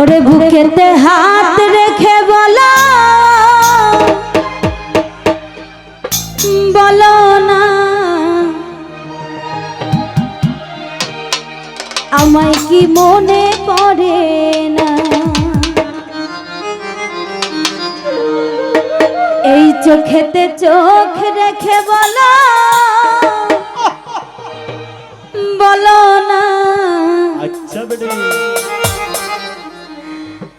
ওরে বুকেতে হাত রেখে বলো। বলো না। আমায় কি মনে পড়ে না? এই চোখেতে চোখ রেখে বলো। বলো না। আচ্ছা বেটা।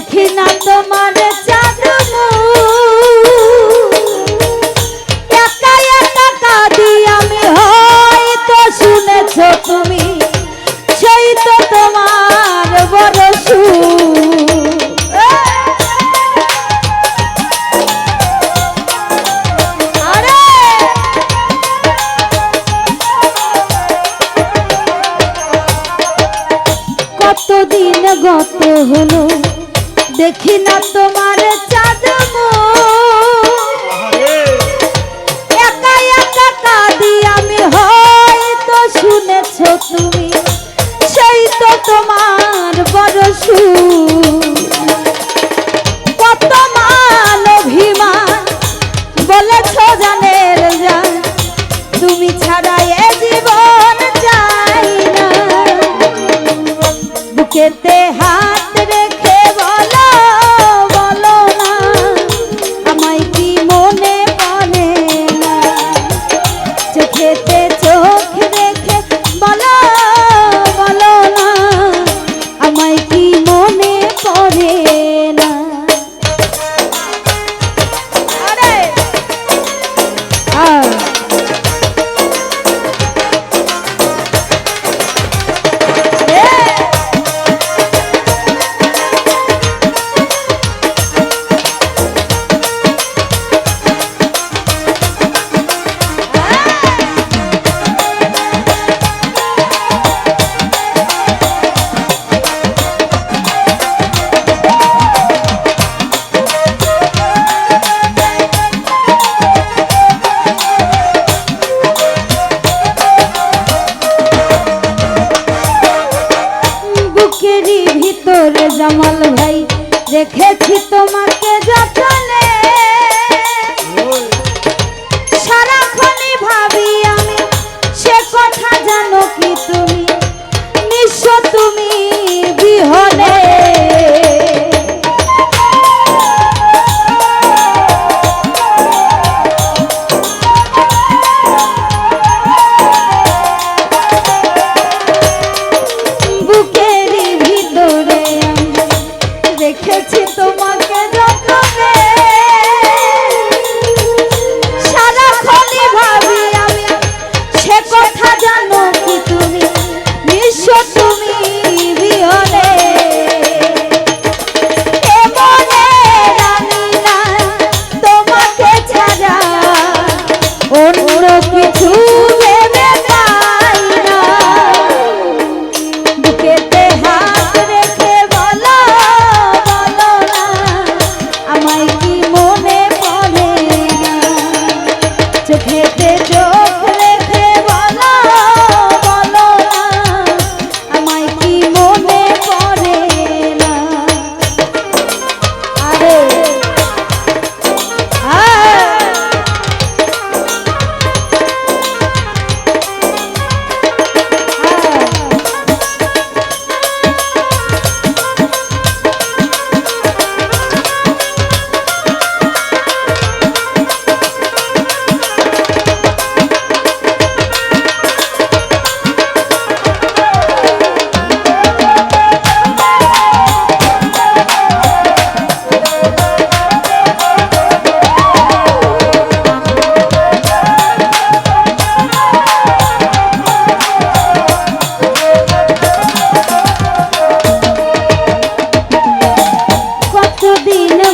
দেখি না তোমার জাদু একা একা কাঁদি আমি, হয়তো শুনেছ তুমি, সেই তো তোমার কতদিন গত হলো? দেখি না তোমার চাঁদ শুনেছ তুমি সেই তো তোমার বড় সুর। মনে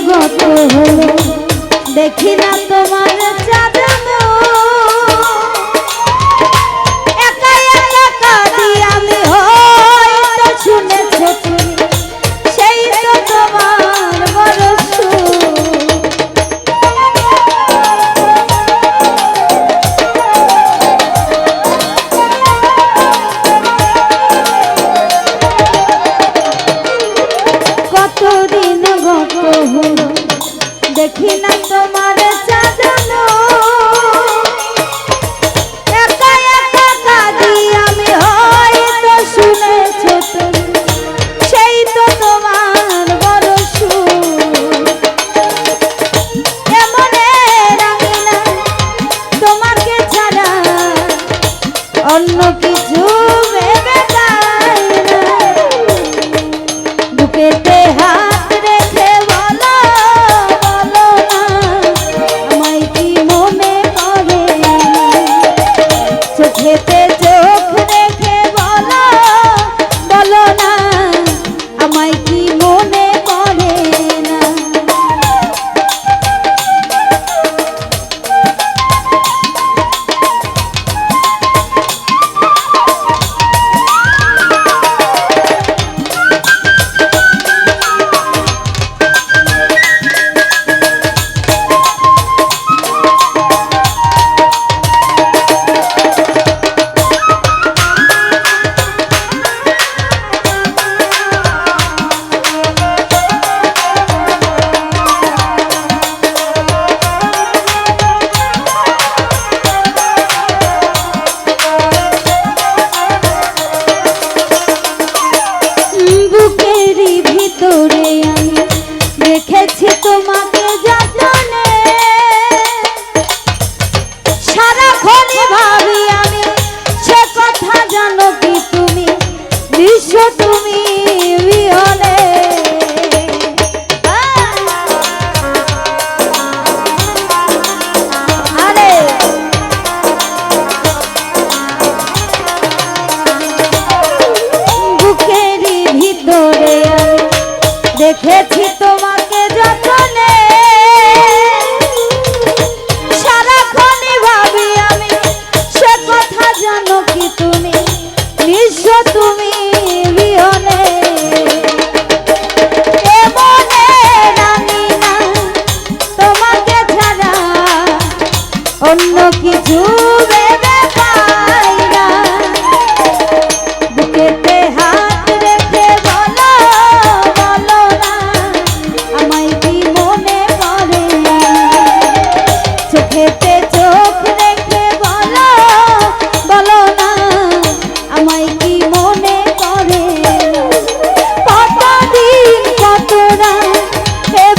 গত হলো। দেখি না তোমার বুকেতে হাত দেখেছি তোমাকে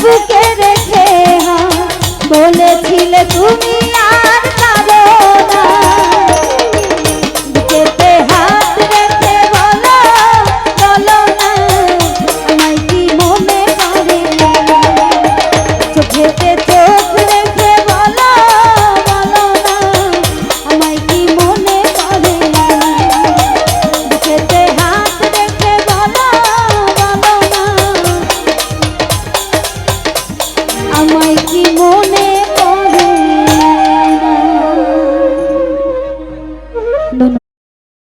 রাত এ বুকে রেখে হাত বলেছিলে তুমি